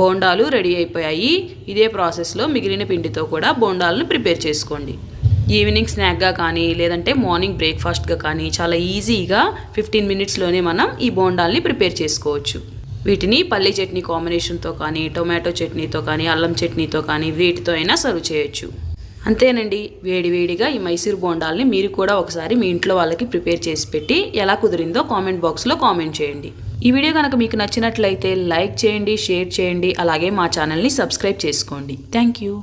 బోండాలు రెడీ అయిపోయాయి. ఇదే ప్రాసెస్లో మిగిలిన పిండితో కూడా బోండాలను ప్రిపేర్ చేసుకోండి. ఈవినింగ్ స్నాక్గా కానీ లేదంటే మార్నింగ్ బ్రేక్ఫాస్ట్గా కానీ చాలా ఈజీగా ఫిఫ్టీన్ మినిట్స్లోనే మనం ఈ బోండాల్ని ప్రిపేర్ చేసుకోవచ్చు. వీటిని పల్లి చట్నీ కాంబినేషన్తో కానీ టొమాటో చట్నీతో కానీ అల్లం చట్నీతో కానీ వీటితో అయినా సర్వ్ చేయొచ్చు. అంతేనండి వేడివేడిగా ఈ మైసూర్ బోండాల్ని మీరు కూడా ఒకసారి మీ ఇంట్లో వాళ్ళకి ప్రిపేర్ చేసి పెట్టి ఎలా కుదిరిందో కామెంట్ బాక్స్లో కామెంట్ చేయండి. ఈ వీడియో కనుక మీకు నచ్చినట్లయితే లైక్ చేయండి షేర్ చేయండి అలాగే మా ఛానల్ని సబ్స్క్రైబ్ చేసుకోండి. Thank you.